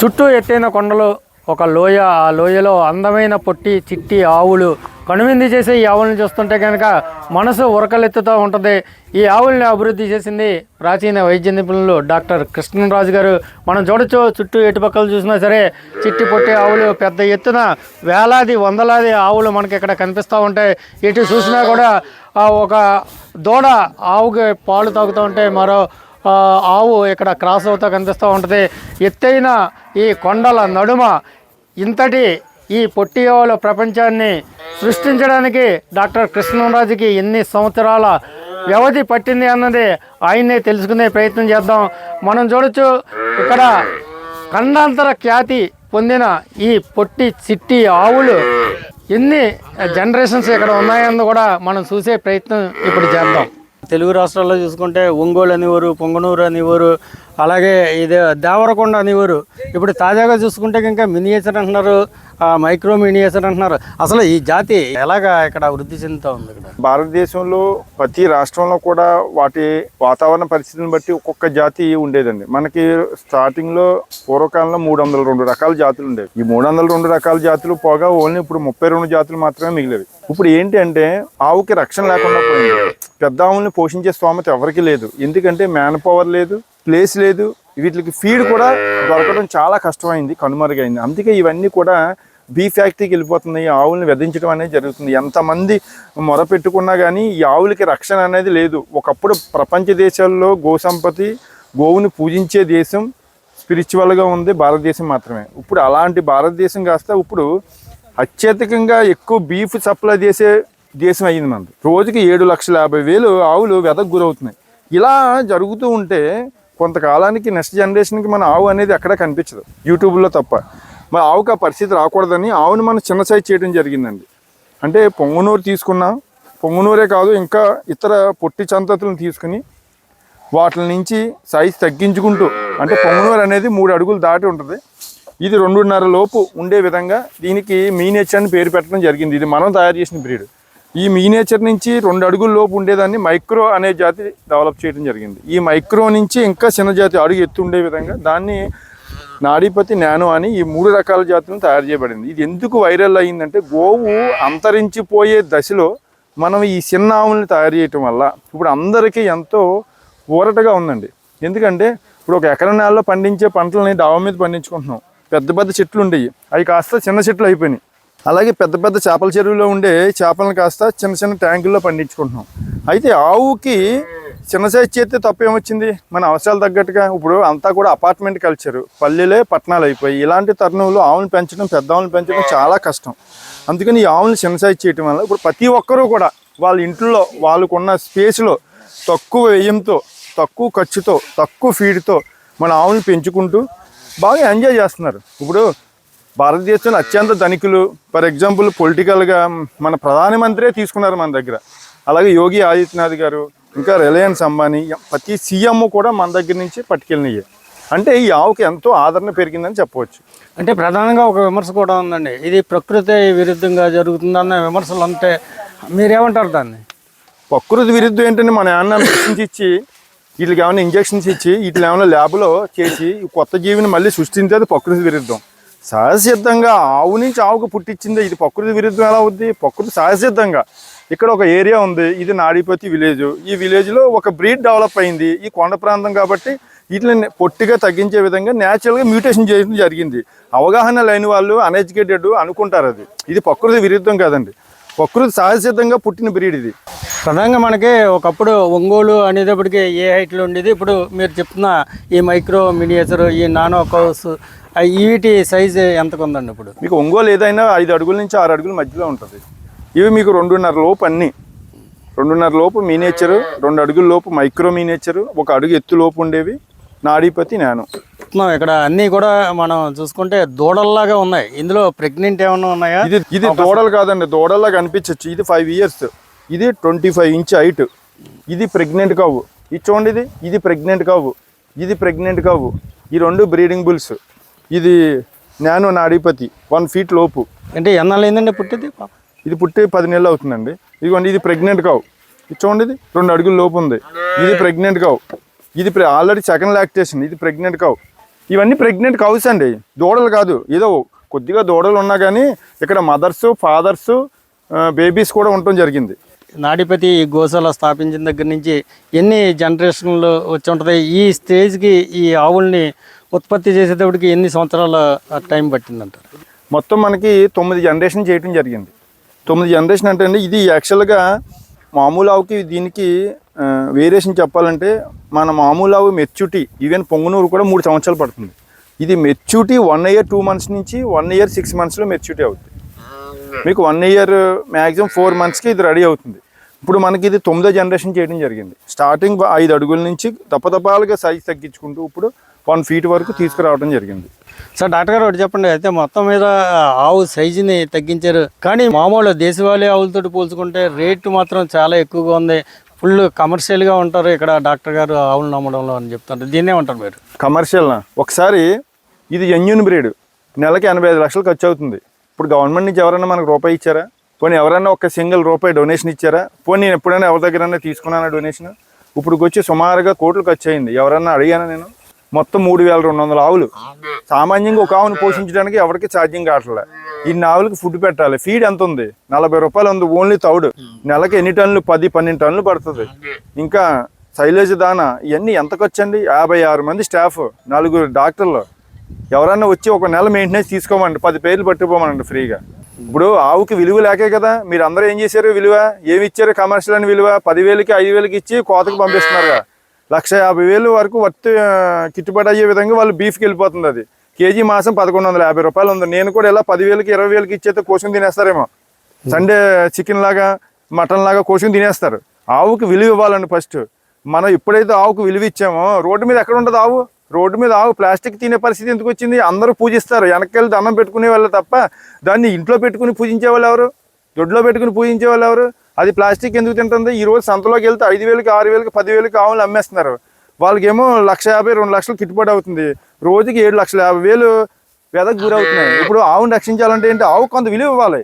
చుట్టూ ఎత్తైన కొండలు ఒక లోయ ఆ లోయలో అందమైన పొట్టి చిట్టి ఆవులు కనువింది చేసే ఈ ఆవులను చూస్తుంటే కనుక మనసు ఉరకలెత్తుతూ ఉంటుంది. ఈ ఆవుల్ని అభివృద్ధి చేసింది ప్రాచీన వైద్య నిపుణులు డాక్టర్ కృష్ణరాజు గారు. మనం చూడొచ్చు చుట్టూ ఎటుపక్కలు చూసినా సరే చిట్టి పొట్టి ఆవులు పెద్ద ఎత్తున వేలాది వందలాది ఆవులు మనకి ఇక్కడ కనిపిస్తూ ఉంటాయి. ఎటు చూసినా కూడా ఒక దూడ ఆవుకి పాలు తాగుతూ ఉంటే మరో ఆవు ఇక్కడ క్రాస్ అవుతూ కనిపిస్తూ ఉంటుంది. ఎత్తైన ఈ కొండల నడుమ ఇంతటి ఈ పొట్టి ఆవుల ప్రపంచాన్ని సృష్టించడానికి డాక్టర్ కృష్ణరాజుకి ఎన్ని సంవత్సరాల వ్యవధి పట్టింది అన్నది ఆయన్నే తెలుసుకునే ప్రయత్నం చేద్దాం. మనం చూడొచ్చు ఇక్కడ ఖండాంతర ఖ్యాతి పొందిన ఈ పొట్టి చిట్టి ఆవులు ఎన్ని జనరేషన్స్ ఇక్కడ ఉన్నాయని కూడా మనం చూసే ప్రయత్నం ఇప్పుడు చేద్దాం. తెలుగు రాష్ట్రాల్లో చూసుకుంటే ఒంగోలు అనేవారు పొంగనూరు అనేవారు అలాగే ఇది దేవరకొండ అనేవారు. ఇప్పుడు తాజాగా చూసుకుంటే ఇంకా మినియేచర్ అంటున్నారు మైక్రో మినియేచర్ అంటున్నారు. అసలు ఈ జాతి ఎలాగా ఇక్కడ వృద్ధి చెందుతూ ఉంది ఇక్కడ? భారతదేశంలో ప్రతి రాష్ట్రంలో కూడా వాటి వాతావరణ పరిస్థితిని బట్టి ఒక్కొక్క జాతి ఉండేదండి. మనకి స్టార్టింగ్లో పూర్వకాలంలో మూడు వందల రెండు రకాల జాతులు ఉండేవి. ఈ మూడు వందల రెండు రకాల జాతులు పోగా ఓన్లీ ఇప్పుడు ముప్పై రెండు జాతులు మాత్రమే మిగిలేవి. ఇప్పుడు ఏంటి అంటే ఆవుకి రక్షణ లేకుండా పోయింది. పెద్ద ఆవుల్ని పోషించే స్తోమత ఎవరికి లేదు. ఎందుకంటే మ్యాన్ పవర్ లేదు ప్లేస్ లేదు. వీటికి ఫీడ్ కూడా దొరకడం చాలా కష్టమైంది కనుమరుగైంది. అందుకే ఇవన్నీ కూడా బీ ఫ్యాక్టరీకి వెళ్ళిపోతున్నాయి. ఆవులను వెదించడం అనేది జరుగుతుంది. ఎంతమంది మొర పెట్టుకున్నా కానీ ఈ ఆవులకి రక్షణ అనేది లేదు. ఒకప్పుడు ప్రపంచ దేశాల్లో గోసంపతి గోవుని పూజించే దేశం స్పిరిచువల్గా ఉంది భారతదేశం మాత్రమే. ఇప్పుడు అలాంటి భారతదేశం కాస్త ఇప్పుడు అత్యధికంగా ఎక్కువ బీఫ్ సప్లై చేసే దేశం అయ్యింది మనది. రోజుకి ఏడు లక్షల యాభై వేలు ఆవులు వెదకు గురవుతున్నాయి. ఇలా జరుగుతూ ఉంటే కొంతకాలానికి నెక్స్ట్ జనరేషన్కి మన ఆవు అనేది ఎక్కడ కనిపించదు. యూట్యూబ్లో తప్ప. మరి ఆవుకి ఆ పరిస్థితి రాకూడదని ఆవుని మనం చిన్న సైజ్ చేయడం జరిగిందండి. అంటే పొంగునూరు తీసుకున్నా పొంగునూరే కాదు ఇంకా ఇతర పొట్టి సంతతులను తీసుకుని వాటి నుంచి సైజ్ తగ్గించుకుంటూ అంటే పొంగునూరు అనేది మూడు అడుగులు దాటి ఉంటుంది. ఇది రెండున్నర లోపు ఉండే విధంగా దీనికి మీనేచర్ అని పేరు పెట్టడం జరిగింది. ఇది మనం తయారు చేసిన బ్రీడ్. ఈ మీనేచర్ నుంచి రెండు అడుగుల లోపు ఉండేదాన్ని మైక్రో అనే జాతి డెవలప్ చేయడం జరిగింది. ఈ మైక్రో నుంచి ఇంకా చిన్న జాతి అడుగు ఎత్తు ఉండే విధంగా దాన్ని నాడీపతి నానో అని ఈ మూడు రకాల జాతులను తయారు చేయబడింది. ఇది ఎందుకు వైరల్ అయ్యిందంటే గోవు అంతరించిపోయే దశలో మనం ఈ చిన్న ఆవుల్ని తయారు చేయటం వల్ల ఇప్పుడు అందరికీ ఎంతో ఊరటగా ఉందండి. ఎందుకంటే ఇప్పుడు ఒక ఎకరం నేలలో పండించే పంటలని డాబా మీద పండించుకుంటున్నాం. పెద్ద పెద్ద చెట్లు ఉండేవి. అవి కాస్త చిన్న చెట్లు అయిపోయినాయి. అలాగే పెద్ద పెద్ద చేపల చెరువులో ఉండే చేపలను కాస్త చిన్న చిన్న ట్యాంకుల్లో పండించుకుంటున్నాం. అయితే ఆవుకి చిన్న సైజ్ చేస్తే తప్పేమొచ్చింది మన అవసరాలు తగ్గట్టుగా ఇప్పుడు అంతా కూడా అపార్ట్మెంట్ కల్చరు పల్లెలే పట్టణాలు అయిపోయి ఇలాంటి తరుణంలో ఆవులను పెంచడం పెద్ద ఆవులను పెంచడం చాలా కష్టం. అందుకని ఈ ఆవులను చిన్న సైజ్ చేయటం వల్ల ఇప్పుడు ప్రతి ఒక్కరూ కూడా వాళ్ళ ఇంట్లో వాళ్ళకున్న స్పేస్లో తక్కువ వ్యయంతో తక్కువ ఖర్చుతో తక్కువ ఫీడ్తో మన ఆవులను పెంచుకుంటూ బాగా ఎంజాయ్ చేస్తున్నారు. ఇప్పుడు భారతదేశంలో అత్యంత ధనికులు ఫర్ ఎగ్జాంపుల్ పొలిటికల్గా మన ప్రధానమంత్రే తీసుకున్నారు మన దగ్గర. అలాగే యోగి ఆదిత్యనాథ్ గారు ఇంకా రిలయన్స్ అంబానీ ప్రతి సీఎం కూడా మన దగ్గర నుంచి పట్టుకెళ్ళినాయి. అంటే ఈ ఆవుకి ఎంతో ఆదరణ పెరిగిందని చెప్పవచ్చు. అంటే ప్రధానంగా ఒక విమర్శ కూడా ఉందండి. ఇది ప్రకృతి విరుద్ధంగా జరుగుతుందన్న విమర్శలు అంటే మీరేమంటారు దాన్ని? ప్రకృతి విరుద్ధం ఏంటంటే మన ఏమన్నా ఇచ్చి వీటికి ఏమైనా ఇంజెక్షన్స్ ఇచ్చి వీటిని ఏమైనా ల్యాబ్లో చేసి కొత్త జీవిని మళ్ళీ సృష్టించేది ప్రకృతి విరుద్ధం. సహజసిద్ధంగా ఆవు నుంచి ఆవుకు పుట్టించింది. ఇది ప్రకృతి విరుద్ధం ఎలా అవుద్ది? ప్రకృతి సహజసిద్ధంగా. ఇక్కడ ఒక ఏరియా ఉంది. ఇది నాడిపతి విలేజ్. ఈ విలేజ్లో ఒక బ్రీడ్ డెవలప్ అయింది. ఈ కొండ ప్రాంతం కాబట్టి వీటిని పొట్టిగా తగ్గించే విధంగా న్యాచురల్గా మ్యూటేషన్ చేయడం జరిగింది. అవగాహన లేని వాళ్ళు అన్ఎడ్యుకేటెడ్ అనుకుంటారు అది. ఇది ప్రకృతి విరుద్ధం కాదండి. ప్రకృతి సహజసిద్ధంగా పుట్టిన బ్రీడ్ ఇది. ప్రధానంగా మనకి ఒకప్పుడు ఒంగోలు అనేటప్పటికి ఏ హైట్లో ఉండేది? ఇప్పుడు మీరు చెప్తున్న ఈ మైక్రో మినియేచర్ ఈ నానో కౌస్ వీటి సైజ్ ఎంతకు ఉందండి ఇప్పుడు? మీకు ఒంగోలు ఏదైనా ఐదు అడుగుల నుంచి ఆరు అడుగుల మధ్యలో ఉంటుంది. ఇవి మీకు రెండున్నర లోపు అన్నీ. రెండున్నర లోపు మీనేచరు రెండు అడుగుల లోపు మైక్రో మీనేచరు ఒక అడుగు ఎత్తు లోపు ఉండేవి నాడీపతి నాను. చెప్తున్నాం. ఇక్కడ అన్నీ కూడా మనం చూసుకుంటే దూడల్లాగా ఉన్నాయి. ఇందులో ప్రెగ్నెంట్ ఏమైనా ఉన్నాయా? ఇది ఇది దూడలు కాదండి. దూడల్లా కనిపించవచ్చు ఇది ఫైవ్ ఇయర్స్ ఇది ట్వంటీ ఫైవ్ ఇంచ్ హైట్ ఇది ప్రెగ్నెంట్ కావు ఇది చూడండి ఇది. ఇది ప్రెగ్నెంట్ కావు ఇది ప్రెగ్నెంట్ కావు ఈ రెండు బ్రీడింగ్ బుల్స్ ఇది నాను నాడీపతి. వన్ ఫీట్ లోపు. అంటే ఎన్నాళ్ళు అయిందండి పుట్టింది? ఇది పుట్టి పది నెలలు అవుతుందండి. ఇదిగోండి ఇది ప్రెగ్నెంట్ కావు ఇది చూడండి ఇది. రెండు అడుగుల లోపు ఉంది. ఇది ప్రెగ్నెంట్ కావు ఇది ఆల్రెడీ సెకండ్ లాక్టేషన్ ఇది ప్రెగ్నెంట్ కావు ఇవన్నీ ప్రెగ్నెంట్ కౌస్ అండి. దూడలు కాదు. ఏదో కొద్దిగా దూడలు ఉన్నా కానీ ఇక్కడ మదర్స్ ఫాదర్స్ బేబీస్ కూడా ఉండటం జరిగింది. నాడిపతి గోశాల స్థాపించిన దగ్గర నుంచి ఎన్ని జనరేషన్లు వచ్చి ఉంటుంది? ఈ స్టేజ్కి ఈ ఆవుల్ని ఉత్పత్తి చేసేటప్పటికి ఎన్ని సంవత్సరాల టైం పట్టిందంటారు? మొత్తం మనకి తొమ్మిది జనరేషన్ చేయటం జరిగింది. తొమ్మిది జనరేషన్ అంటే అండి ఇది యాక్చువల్గా మామూలు ఆవుకి దీనికి వేరియేషన్ చెప్పాలంటే మన మామూలు ఆవు మెచ్యూరిటీ ఈవెన్ పొంగునూరు కూడా మూడు సంవత్సరాలు పడుతుంది. ఇది maturity one year two months నుంచి వన్ ఇయర్ సిక్స్ మంత్స్లో మెచ్యూరిటీ అవుతుంది మీకు వన్ ఇయర్ మ్యాక్సిమం ఫోర్ మంత్స్కి ఇది రెడీ అవుతుంది. ఇప్పుడు మనకి ఇది తొమ్మిదో జనరేషన్ చేయడం జరిగింది. స్టార్టింగ్ ఐదు అడుగుల నుంచి తప్పతపాలుగా సైజ్ తగ్గించుకుంటూ ఇప్పుడు వన్ ఫీట్ వరకు తీసుకురావడం జరిగింది. సార్ డాక్టర్ గారు ఒకటి చెప్పండి. అయితే మొత్తం మీద ఆవు సైజుని తగ్గించారు. కానీ మామూలు దేశవాళీ ఆవులతో పోల్చుకుంటే రేటు మాత్రం చాలా ఎక్కువగా ఉంది. ఫుల్ కమర్షియల్గా ఉంటారు ఇక్కడ డాక్టర్ గారు ఆవులు నమ్మడంలో అని చెప్తారు దీన్నే ఉంటారు మీరు? కమర్షియల్ ఒకసారి ఇది ఎన్యున్ బ్రీడ్. నెలకి ఎనభై ఐదు లక్షలు ఖర్చు అవుతుంది. ఇప్పుడు గవర్నమెంట్ నుంచి ఎవరైనా మనకు రూపాయి ఇచ్చారా? పోనీ ఎవరైనా ఒక సింగిల్ రూపాయి డొనేషన్ ఇచ్చారా? పోనీ నేను ఎప్పుడైనా ఎవరి దగ్గరైనా తీసుకున్నానా డొనేషన్ ఇప్పుడు వచ్చి సుమారుగా కోట్లు ఖర్చు అయింది. ఎవరన్నా అడిగానా నేను? మొత్తం మూడు వేల రెండు వందల ఆవులు. సామాన్యంగా ఒక ఆవును పోషించడానికి ఎవరికి ఛార్జింగ్ కావట్లే. ఇన్ని ఆవులకి ఫుడ్ పెట్టాలి. ఫీడ్ ఎంత ఉంది? నలభై రూపాయలు ఉంది ఓన్లీ తౌడు. నెలకి ఎన్ని టన్నులు? పది పన్నెండు టన్నులు పడుతుంది. ఇంకా సైలేజ్ దానా ఇవన్నీ ఎంత ఖర్చు అండి యాభై ఆరు మంది స్టాఫ్ నలుగురు డాక్టర్లు. ఎవరన్నా వచ్చి ఒక నెల మెయింటెనెన్స్ తీసుకోమండి పది పేర్లు పట్టుకోమనండి ఫ్రీగా. ఇప్పుడు ఆవుకి విలువ లేకే కదా. మీరు అందరూ ఏం చేశారు? విలువ? ఏమి ఇచ్చారు? కమర్షియల్ అని విలువ? పదివేలకి ఐదు వేలకి ఇచ్చి కోతకు పంపిస్తున్నారు లక్ష యాభై వేలు వరకు వర్త్ ఆ, గిట్టుబాటు అయ్యే విధంగా వాళ్ళు బీఫ్కి వెళ్ళిపోతుంది అది. కేజీ మాసం పదకొండు వందల యాభై రూపాయలు ఉంది. నేను కూడా ఇలా పదివేలకి ఇరవై వేలకి ఇచ్చేస్తే కోసుకుని తినేస్తారేమో. సండే చికెన్ లాగా మటన్ లాగా కోసుకుని తినేస్తారు. ఆవుకి విలువ ఇవ్వాలండి ఫస్ట్ మనం ఎప్పుడైతే ఆవుకు విలువ ఇచ్చామో రోడ్డు మీద ఎక్కడ ఉంటుంది ఆవు? రోడ్డు మీద ఆవు ప్లాస్టిక్ తినే పరిస్థితి ఎందుకు వచ్చింది? అందరూ పూజిస్తారు. వెనక్కి దండం పెట్టుకునే వాళ్ళు తప్ప దాన్ని ఇంట్లో పెట్టుకుని పూజించే వాళ్ళు ఎవరు? దొడ్లో పెట్టుకుని పూజించే వాళ్ళు ఎవరు? అది ప్లాస్టిక్ ఎందుకు తింటుంది? ఈ రోజు సంతలోకి వెళ్తే ఐదు వేలకి ఆరు వేలకి పదివేలకి ఆవులు అమ్మేస్తున్నారు. వాళ్ళకేమో లక్ష యాభై రెండు లక్షలు గిట్టుబాటు అవుతుంది. రోజుకి ఏడు లక్షల యాభై వేలు వెదకు గురవుతున్నాయి. ఇప్పుడు ఆవును రక్షించాలంటే ఏంటి? ఆవు కొంత విలువ ఇవ్వాలి.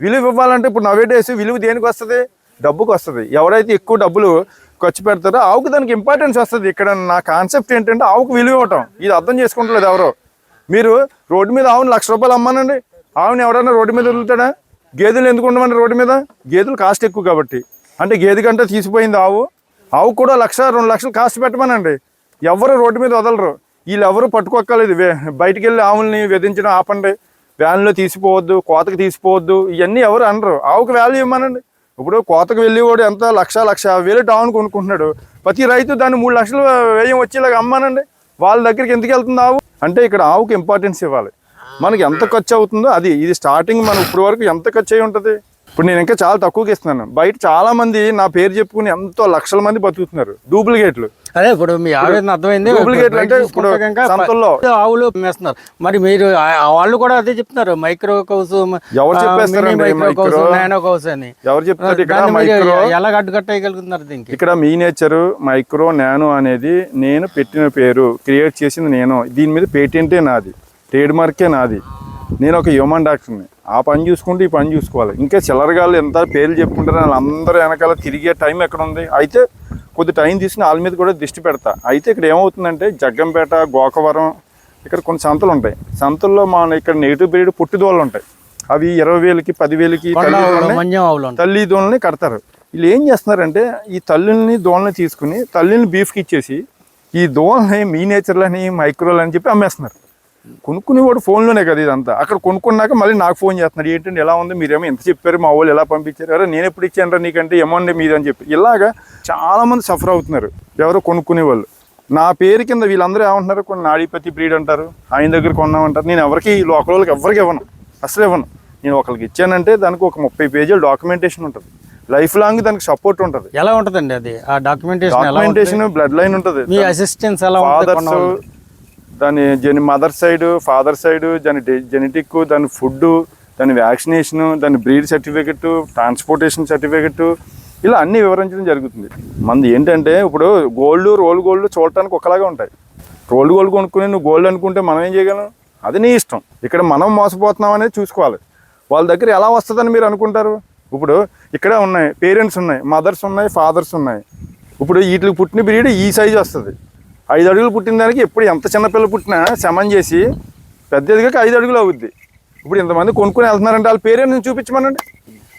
విలువ ఇవ్వాలంటే ఇప్పుడు నవే విలువ దేనికి వస్తుంది? డబ్బుకి వస్తుంది. ఎవరైతే ఎక్కువ డబ్బులు ఖర్చు పెడతారో ఆవుకు దానికి ఇంపార్టెన్స్ వస్తుంది. ఇక్కడ నా కాన్సెప్ట్ ఏంటంటే ఆవుకు విలువ ఇవ్వటం. ఇది అర్థం చేసుకుంటలేదు ఎవరో. మీరు రోడ్డు మీద ఆవును లక్ష రూపాయలు అమ్మానండి. ఆవుని ఎవరైనా రోడ్డు మీద వదులుతాడా? గేదెలు ఎందుకు ఉండమండి రోడ్డు మీద? గేదెలు కాస్ట్ ఎక్కువ కాబట్టి. అంటే గేదె కంటే తీసిపోయింది ఆవు. ఆవు కూడా లక్ష రెండు లక్షలు కాస్ట్ పెట్టమనండి. ఎవరు రోడ్డు మీద వదలరు. వీళ్ళు ఎవరు పట్టుకోక్కర్లేదు. వే- బయటికి వెళ్ళి ఆవుల్ని విధించడం ఆపండి. వ్యాన్లో తీసిపోవద్దు కోతకు తీసిపోవద్దు ఇవన్నీ ఎవరు అనరు. ఆవుకి వాల్యూ ఇవ్వమనండి. ఇప్పుడు కోతకు వెళ్ళేవాడు ఎంత? లక్ష లక్ష వేలు టౌన్ కొనుక్కుంటున్నాడు. ప్రతి రైతు దాన్ని మూడు లక్షలు వ్యయం వచ్చేలాగా అమ్మానండి. వాళ్ళ దగ్గరికి ఎందుకు వెళ్తుంది ఆవు? అంటే ఇక్కడ ఆవుకి ఇంపార్టెన్స్ ఇవ్వాలి. మనకి ఎంత ఖర్చు అవుతుందో అది. ఇది స్టార్టింగ్ మనం ఇప్పుడు వరకు ఎంత ఖర్చు అయి ఉంటుంది? ఇప్పుడు నేను ఇంకా చాలా తక్కువకి ఇస్తున్నాను. బయట చాలా మంది నా పేరు చెప్పుకుని ఎంతో లక్షల మంది బతుకుతున్నారు. డూప్లికేట్లు. అదే ఇప్పుడు మీ ఆవేదన అర్థమైంది. బయట అంటే ఇప్పుడు సంతల్లో. ఆవులు మేస్తున్నారు. మరి మీరు వాళ్ళు కూడా అదే చెప్తున్నారు. మైక్రో కౌస్ ఎవరు చెప్పేస్తారండి మైక్రో కౌస్? నానో కౌస్ అని. ఎవరు చెప్తారు? ఇక్కడ మైక్రో ఎలా అడ్డుకట్టగలుగుతున్నారు దీనికి? ఇక్కడ మీ నేచర్ మైక్రో నానో అనేది నేను పెట్టిన పేరు. క్రియేట్ చేసింది నేను. దీని మీద పేటెంటే నాది. ట్రేడ్ మార్కే నాది. నేను ఒక హ్యూమన్ డాక్టర్ని ఆ పని చూసుకుంటూ ఈ పని చూసుకోవాలి. ఇంకా చిల్లరగాళ్ళు ఎంత పేర్లు చెప్పుకుంటారు వాళ్ళందరూ వెనకాల తిరిగే టైం ఎక్కడ ఉంది? అయితే కొద్ది టైం తీసుకుని వాళ్ళ మీద కూడా దృష్టి పెడతా. అయితే ఇక్కడ ఏమవుతుందంటే జగ్గంపేట గోకవరం ఇక్కడ కొన్ని సంతలు ఉంటాయి. సంతల్లో మన ఇక్కడ నెగిటివ్ పీరియడ్ పుట్టిదోళ్ళు ఉంటాయి. అవి ఇరవై వేలకి పదివేలకి తల్లి దోళ్ళని కడతారు. వీళ్ళు ఏం చేస్తున్నారంటే ఈ తల్లిని దోళ్ళని తీసుకుని తల్లిని బీఫ్కి ఇచ్చేసి ఈ దోళ్ళని మీ నేచర్లని మైక్రోలు అని చెప్పి అమ్మేస్తున్నారు. కొనుక్కునేవాడు ఫోన్లోనే కదా ఇదంతా. అక్కడ కొనుక్కున్నాక మళ్ళీ నాకు ఫోన్ చేస్తున్నాడు ఏంటంటే ఎలా ఉంది? మీరేమో ఎంత చెప్పారు? మా వాళ్ళు ఎలా పంపించారు? అరే నేను ఎప్పుడు ఇచ్చాను నీకంటే? అమౌంట్ మీది అని చెప్పి. ఇలాగా చాలా మంది సఫర్ అవుతున్నారు ఎవరో కొనుక్కునే వాళ్ళు నా పేరు కింద వీళ్ళందరూ ఏమంటున్నారు? కొన్ని నాడీపతి బ్రీడ్ అంటారు ఆయన దగ్గర కొన్నామంటారు. నేను ఎవరికి ఈ లోకల్ వాళ్ళకి ఎవరికి ఇవ్వను అసలు ఇవ్వను. నేను ఒకరికి ఇచ్చానంటే దానికి ఒక ముప్పై పేజీల డాక్యుమెంటేషన్ ఉంటుంది. లైఫ్ లాంగ్ దానికి సపోర్ట్ ఉంటుంది. ఎలా ఉంటదండి అది? ఆ డాక్యుమెంటేషన్ ఉంటుంది? డాక్యుమెంటేషన్ బ్లడ్ లైన్ ఉంటుంది. మీ అసిస్టెన్స్ ఎలా ఉంటుంది ఫాదర్స్? దాని జని మదర్ సైడ్ ఫాదర్ సైడ్ దాని జెనెటిక్ దాని ఫుడ్ దాని వ్యాక్సినేషన్ దాని బ్రీడ్ సర్టిఫికెట్ ట్రాన్స్పోర్టేషన్ సర్టిఫికెట్ ఇలా అన్నీ వివరించడం జరుగుతుంది. మనది ఏంటంటే ఇప్పుడు గోల్డ్ రోల్ గోల్డ్ చూడటానికి ఒకలాగా ఉంటాయి. రోల్ గోల్డ్ కొనుక్కుని నువ్వు గోల్డ్ అనుకుంటే మనం ఏం చేయగలం? అది నీ ఇష్టం. ఇక్కడ మనం మోసపోతున్నాం అనేది చూసుకోవాలి. వాళ్ళ దగ్గర ఎలా వస్తుందని మీరు అనుకుంటారు? ఇప్పుడు ఇక్కడే ఉన్నాయి పేరెంట్స్ ఉన్నాయి మదర్స్ ఉన్నాయి ఫాదర్స్ ఉన్నాయి. ఇప్పుడు వీటికి పుట్టిన బ్రీడ్ ఈ సైజ్ వస్తుంది. ఐదు అడుగులు పుట్టిన దానికి ఎప్పుడు ఎంత చిన్నపిల్ల పుట్టినా శమం చేసి పెద్ద ఎదిగాక ఐదు అడుగులు అవుద్ది. ఇప్పుడు ఇంతమంది కొనుక్కుని వెళ్తున్నారంటే వాళ్ళ పేరెంట్స్ చూపించమనండి?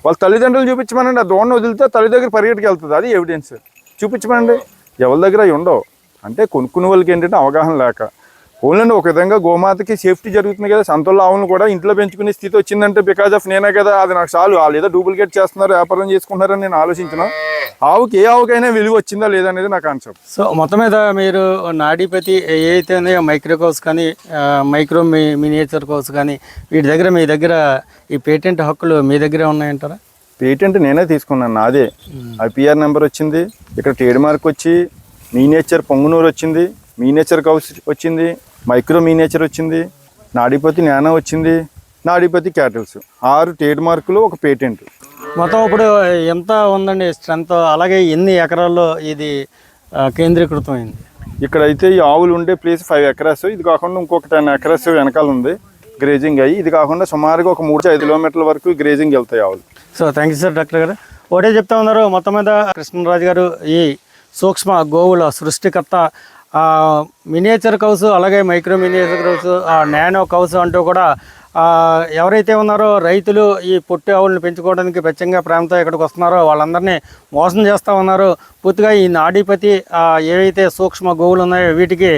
వాళ్ళ తల్లిదండ్రులు చూపించమనండి. ఆ దోణ వదిలితే తల్లి దగ్గర పరిగెట్టుకు వెళ్తుంది. అది ఎవిడెన్స్ చూపించమనండి. ఎవరి దగ్గర అవి ఉండవు. అంటే కొనుక్కునే వాళ్ళకి ఏంటంటే అవగాహన లేక. ఓన్లీ ఒక విధంగా గోమాతకి సేఫ్టీ జరుగుతుంది కదా. సంతోళ్ళ ఆవులను కూడా ఇంట్లో పెంచుకునే స్థితి వచ్చిందంటే బికాజ్ ఆఫ్ నేనే కదా. అది నాకు చాలు. వాళ్ళు ఏదో డూప్లికేట్ చేస్తున్నారు వ్యాపారం చేసుకుంటున్నారని నేను ఆలోచించిన. ఆవుకి ఏ ఆవుకైనా విలువ వచ్చిందా లేదా అనేది నా కాన్సెప్ట్. సో మొత్తం మీద మీరు నాడీపతి ఏదైతే ఉన్నాయో మైక్రో కౌస్ కానీ మైక్రో మీ మినియేచర్ కౌస్ కానీ వీటి దగ్గర మీ దగ్గర ఈ పేటెంట్ హక్కులు మీ దగ్గరే ఉన్నాయంటారా? పేటెంట్ నేనే తీసుకున్నాను. నాదే. ఐపీఆర్ నెంబర్ వచ్చింది. ఇక్కడ ట్రేడ్ మార్క్ వచ్చి మీనేచర్ పొంగునూరు వచ్చింది. మీనేచర్ కౌస్ వచ్చింది. మైక్రో మీనేచర్ వచ్చింది నాడిపతి నానో వచ్చింది నాడిపతి క్యాటిల్స్. ఆరు ట్రేడ్ మార్కులు ఒక పేటెంట్. మొత్తం ఇప్పుడు ఎంత ఉందండి స్ట్రెంత్? అలాగే ఎన్ని ఎకరాల్లో ఇది కేంద్రీకృతమైంది? ఇక్కడైతే ఈ ఆవులు ఉండే ప్లేస్ ఫైవ్ ఎకరాస్. ఇది కాకుండా ఇంకొక టెన్ ఎకరాస్ వెనకాల ఉంది గ్రేజింగ్ అయ్యి. ఇది కాకుండా సుమారుగా ఒక మూడు ఐదు కిలోమీటర్ల వరకు గ్రేజింగ్ వెళ్తాయి ఆవులు. So thank you sir doctor గారు. ఒకటే చెప్తా ఉన్నారు మొత్తం మీద కృష్ణరాజు గారు ఈ సూక్ష్మ గోవుల సృష్టికర్త మినియేచర్ కౌస్ అలాగే micro miniature cows nano cows అంటూ కూడా ఎవరైతే ఉన్నారో రైతులు ఈ పొట్టి ఆవులను పెంచుకోవడానికి పెచ్చంగా ప్రేమతో ఇక్కడికి వస్తున్నారో వాళ్ళందరినీ మోసం చేస్తూ ఉన్నారు. పూర్తిగా ఈ నాడీపతి ఏవైతే సూక్ష్మ గోవులు ఉన్నాయో వీటికి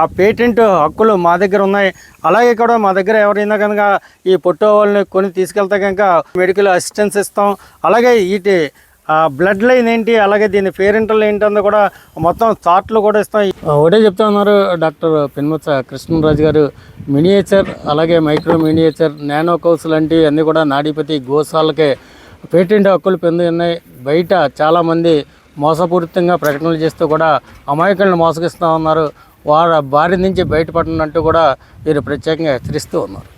ఆ పేటెంట్ హక్కులు మా దగ్గర ఉన్నాయి. అలాగే కూడా మా దగ్గర ఎవరైనా కనుక ఈ పొట్టు ఆవులని కొని తీసుకెళ్తే కనుక మెడికల్ అసిస్టెన్స్ ఇస్తాం. అలాగే వీటి బ్లడ్ లైన్ ఏంటి అలాగే దీని పేరెంటల్ ఏంటి అన్నది కూడా మొత్తం చార్ట్లు కూడా ఇస్తాం. ఒకటే చెప్తా ఉన్నారు డాక్టర్ పెన్ముత్స కృష్ణరాజు గారు. మినియేచర్ అలాగే మైక్రో మినియేచర్ నానో కౌస్ లాంటి అన్నీ కూడా నాడీపతి గోశాలకే పేటెంట్ హక్కులు పొంది ఉన్నాయి బయట చాలామంది మోసపూరితంగా ప్రకటనలు చేస్తూ కూడా అమాయకులను మోసగిస్తూ ఉన్నారు. వారి బారి నుంచి బయటపడినట్టు కూడా వీరు ప్రత్యేకంగా హెచ్చరిస్తూ ఉన్నారు.